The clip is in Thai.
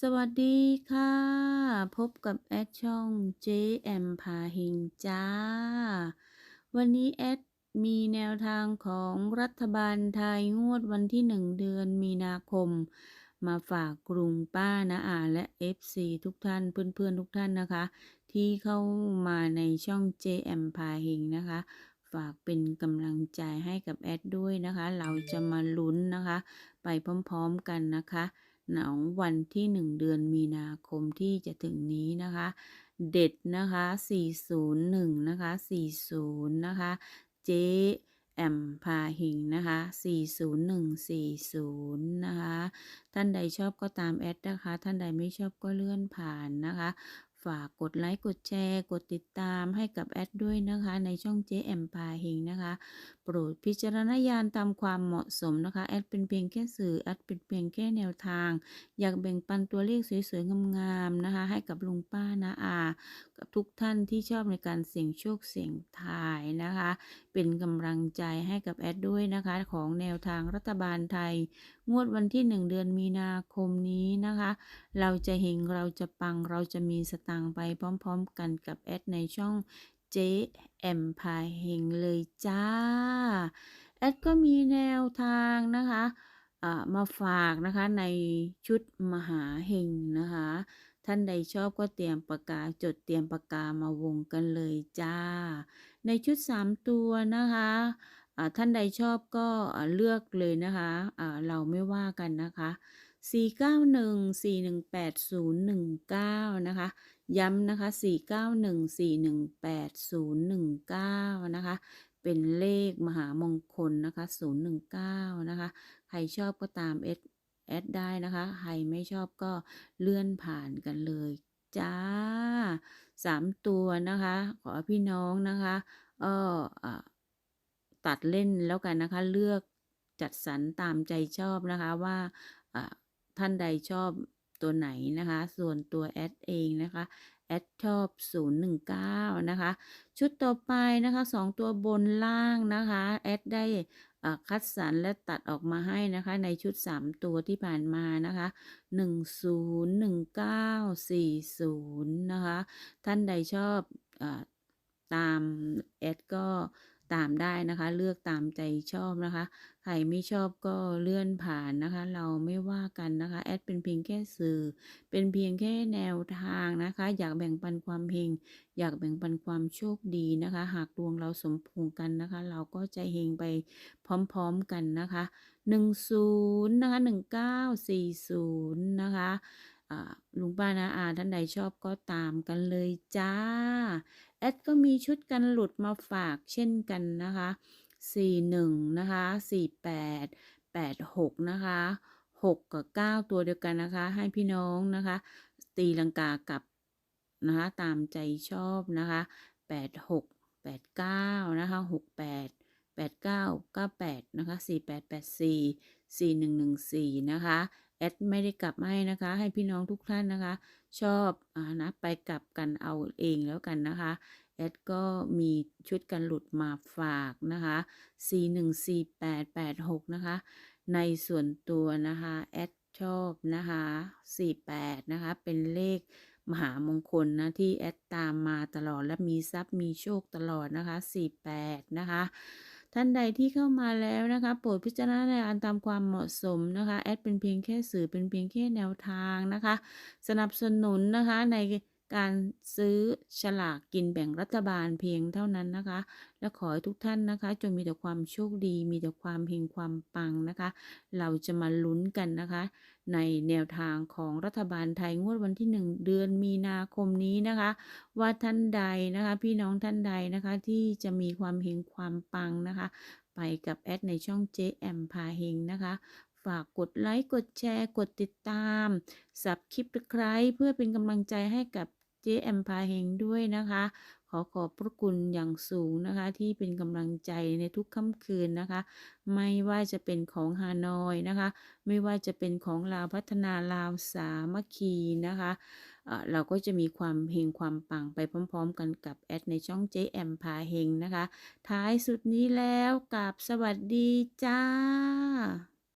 สวัสดีค่ะ พบกับแอดช่องเจแอมพาเฮงจ้า วันนี้แอดมีแนวทางของรัฐบาลไทยงวดวันที่หนึ่งเดือนมีนาคม มาฝากกรุงป้านะอาและ FC ทุกท่านเพื่อนๆทุกท่านนะคะ ที่เข้ามาในช่อง JM พาเฮงนะคะ ฝากเป็นกำลังใจให้กับแอดด้วยนะคะ เราจะมาลุ้นนะคะ ไปพร้อมๆกันนะคะ หนองวันที่หนึ่งเดือนมีนาคมที่จะถึงนี้นะคะ เด็ดนะคะ 401 นะคะ 40 นะคะ เจ๊แอมพาหิงนะคะ 40140 นะคะ ท่านใดชอบก็ตามแอดนะคะ ท่านใดไม่ชอบก็เลื่อนผ่านนะคะ ฝากกดไลค์ กดแชร์ กดติดตามให้กับแอดด้วยนะคะ ในช่องเจ๊แอมพาเฮงนะคะ โปรดพิจารณญาณตามความเหมาะสมนะคะ แอดเป็นเพียงแค่สื่อ แอดเป็นเพียงแค่แนวทาง อยากแบ่งปันตัวเลขสวยๆงามๆนะคะ กับลุงป้านะอา กับทุกท่านที่ชอบในการเสี่ยงโชคเสี่ยงทายนะคะ เป็นกำลังใจให้กับแอดด้วยนะคะ ของแนวทางรัฐบาลไทย งวดวันที่ 1 เดือนมีนาคมนี้นะคะ เราจะเฮงเราจะปังเราจะมีสตางไปพร้อมๆ กันกับแอดในช่องเจ๊แอมพาเฮงเลยจ้า แอดก็มีแนวทางนะคะมาฝากนะคะในชุดมหาเฮงนะคะ ท่านใดชอบก็เตรียมปากกาจดเตรียมปากกามาวงกันเลยจ้า ในชุด 3 ตัวนะคะท่านใดชอบก็เลือกเลยนะคะเราไม่ว่ากันนะคะ491 418 019 นะคะ ย้ำนะคะ 491 418 019 นะคะ เป็นเลขมหามงคลนะคะ 019 นะคะ ใครชอบก็ตามเอด แอดได้นะคะ ใครไม่ชอบก็เลื่อนผ่านกันเลยจ้าสามตัวนะคะ ขอพี่น้องนะคะเออตัดเล่นแล้วกันนะคะ เลือกจัดสรรตามใจชอบนะคะว่าท่านใดชอบตัวไหนนะคะ ส่วนตัวแอดเองนะคะแอดชอบ 019 นะคะ ชุดต่อไปนะคะ 2 ตัวบนล่างนะคะ แอดได้ คัดสรรและตัดออกมาให้นะคะ ในชุด 3 ตัวที่ผ่านมานะคะ 101940 นะคะ ท่านใดชอบอตามแอดก็ ตามได้นะคะ เลือกตามใจชอบนะคะ ใครไม่ชอบก็เลื่อนผ่านนะคะ เราไม่ว่ากันนะคะแอดเป็นเพียงแค่สื่อ เป็นเพียงแค่แนวทางนะคะ อยากแบ่งปันความเฮงอยากแบ่งปันความโชคดีนะคะ หากดวงเราสมพงกันนะคะ เราก็จะเฮงไปพร้อมๆกันนะคะ10นะคะ1940นะคะอ่าลุงป้านะอาท่านใดชอบก็ตามกันเลยจ้า แอดก็มีชุดกันหลุดมาฝากเช่นกันนะคะ 41 นะคะ 48 86 นะคะ 6 กับ 9 ตัวเดียวกันนะคะ ให้พี่น้องนะคะ ตีลังกากับนะคะ ตามใจชอบนะคะ 86 89 นะคะ 68 89 98 นะคะ 4884 4114 นะคะ แอดไม่ได้กลับให้นะคะ ให้พี่น้องทุกท่านนะคะ ชอบอนะไปกลับกันเอาเองแล้วกันนะคะแอดก็มีชุดกันหลุดมาฝากนะคะ 414886นะคะ ในส่วนตัวนะคะแอดชอบนะคะ48 นะคะ เป็นเลขมหามงคลนะที่แอดตามมาตลอดและมีทรัพย์มีโชคตลอดนะคะ 48 นะคะ ท่านใดที่เข้ามาแล้วนะคะโปรดพิจารณาอันตามความเหมาะสมนะคะแอดเป็นเพียงแค่สื่อเป็นเพียงแค่แนวทางนะคะ สนับสนุนนะคะใน การซื้อฉลากกินแบ่งรัฐบาลเพียงเท่านั้นนะคะ และขอให้ทุกท่านนะคะ จงมีแต่ความโชคดี มีแต่ความเฮงความปังนะคะ เราจะมาลุ้นกันนะคะ ในแนวทางของรัฐบาลไทยงวดวันที่ 1 เดือนมีนาคมนี้นะคะ ว่าท่านใดนะคะ พี่น้องท่านใดนะคะที่จะมีความเฮงความปังนะคะ ไปกับแอดในช่องเจแอมพาเฮงนะคะฝากกดไลค์ กดแชร์ กดติดตาม สับคลิปใครเพื่อเป็นกำลังใจให้กับ เจ๊แอมพาเฮงด้วยนะคะ ขอขอบพระคุณอย่างสูงนะคะ ที่เป็นกำลังใจในทุกค่ำคืนนะคะ ไม่ว่าจะเป็นของฮานอยนะคะ ไม่ว่าจะเป็นของลาวพัฒนาลาวสามัคคีนะคะเราก็จะมีความเฮงความปังไปพร้อม ๆ กันกับแอดในช่องเจ๊แอมพาเฮงนะคะ ท้ายสุดนี้แล้วกับสวัสดีจ้า